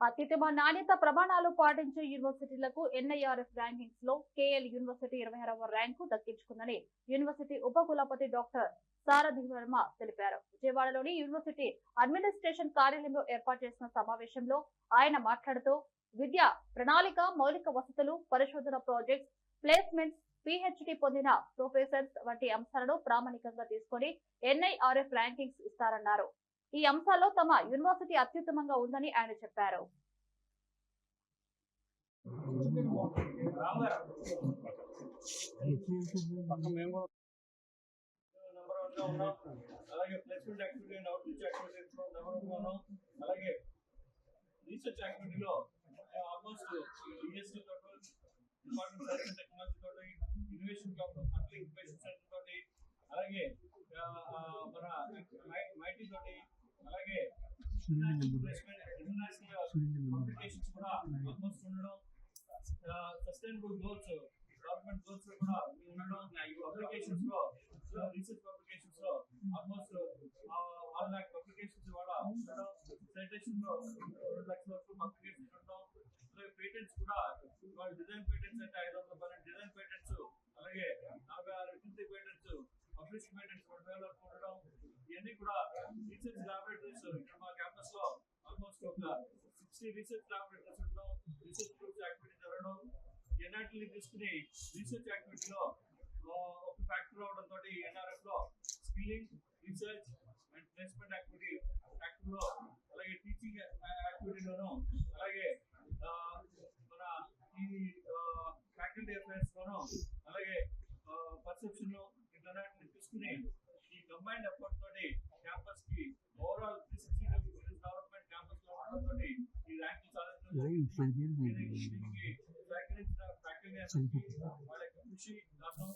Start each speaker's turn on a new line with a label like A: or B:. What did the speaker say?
A: అత్యుత్తమ నాణ్యత ప్రమాణాలు పాటించే యూనివర్సిటీలకు ఎన్ఐఆర్ఎఫ్ ర్యాంకింగ్స్లో కేఎల్ యూనివర్సిటీ ఇరవై ఆరవ ర్యాంకు దక్కించుకుందని యూనివర్సిటీ ఉపకులపతి డాక్టర్ సారథి వర్మ తెలిపారు. విజయవాడలోని యూనివర్సిటీ అడ్మినిస్ట్రేషన్ కార్యాలయంలో ఏర్పాటు చేసిన సమావేశంలో ఆయన మాట్లాడుతూ విద్య ప్రణాళిక మౌలిక వసతులు పరిశోధన ప్రాజెక్ట్స్ ప్లేస్మెంట్స్ పిహెచ్డి పొందిన ప్రొఫెసర్స్ వంటి అంశాలను ప్రామాణికంగా తీసుకొని ఎన్ఐఆర్ఎఫ్ ర్యాంకింగ్స్ ఇస్తారన్నారు. ఈ అంశాల్లో తమ యూనివర్సిటీ అత్యుత్తమంగా ఉందని ఆయన చెప్పారు.
B: వన్ అలాగే ప్లేస్మెంట్ యాక్టివిటీ అండ్ అవుట్రీచ్ యాక్టివిటీస్లో నెంబర్ వన్ ఉన్నాం అలాగే రీసెర్చ్ యాక్టివిటీలో ఆల్మోస్ట్ డిఎస్టీ తోటి డిపార్ట్మెంట్ సైన్స్ అండ్ టెక్నాలజీ తోటి ఇన్నోవేషన్ క్లబ్ అట్లా సెంటర్ తోటి అలాగే మన మైటీ తోటి అలాగే ఇంటర్నేషనల్ కూడా ఆల్మోస్ట్ ఉండడం సస్టైనబుల్ గోల్స్ గవర్నమెంట్ గోల్స్ కూడా ఉండడం పబ్లికేషన్స్లో రీసెర్చ్ పబ్లికేషన్స్లో ఆల్మోస్ట్ వన్ లాక్ పబ్లికేషన్స్ కూడా ఉండడం సైటేషన్లో రెండు లక్షల వరకు పబ్లికేషన్స్ ఉండడం అలాగే పేటెంట్స్ కూడా వాళ్ళ డిజైన్ పేటెంట్స్ అంటే ఐదు వందల పన్నెండు డిజైన్ పేటెంట్స్ అలాగే నలభై ఆరు పేటెంట్స్ పబ్లిష్ పేటెంట్స్ రెండు వేల వరకు ఉండడం ఇవన్నీ కూడా రీసెర్చ్ ల్యాబొరేటరీస్ ఇక్కడ మా క్యాంపస్లో ఆల్మోస్ట్ ఒక సిక్స్టీ రీసెర్చ్ ల్యాబొరేటరీస్ ఉండడం రీసెర్చ్ గ్రూప్స్ యాక్టివిటీ జరగడం ఎన్ఆర్టీని తీసుకుని రీసెర్చ్ యాక్టివిటీలో ఒక ఫ్యాక్టర్ అవడం తోటి ఎన్ఆర్ఎఫ్లో skilling research and placement activity ఫ్యాక్టరీలో కంబైన్డ్ ఎఫర్ట్ తోటి క్యాంపస్ కి overall three sixty development campus లో ఉండడం తోటి ఈ ర్యాంకింగ్ సాధించడం జరిగింది. దీనికి సహకరించిన ఫ్యాకల్టీ అందరికీ వాళ్ళ యొక్క కృషి కారణం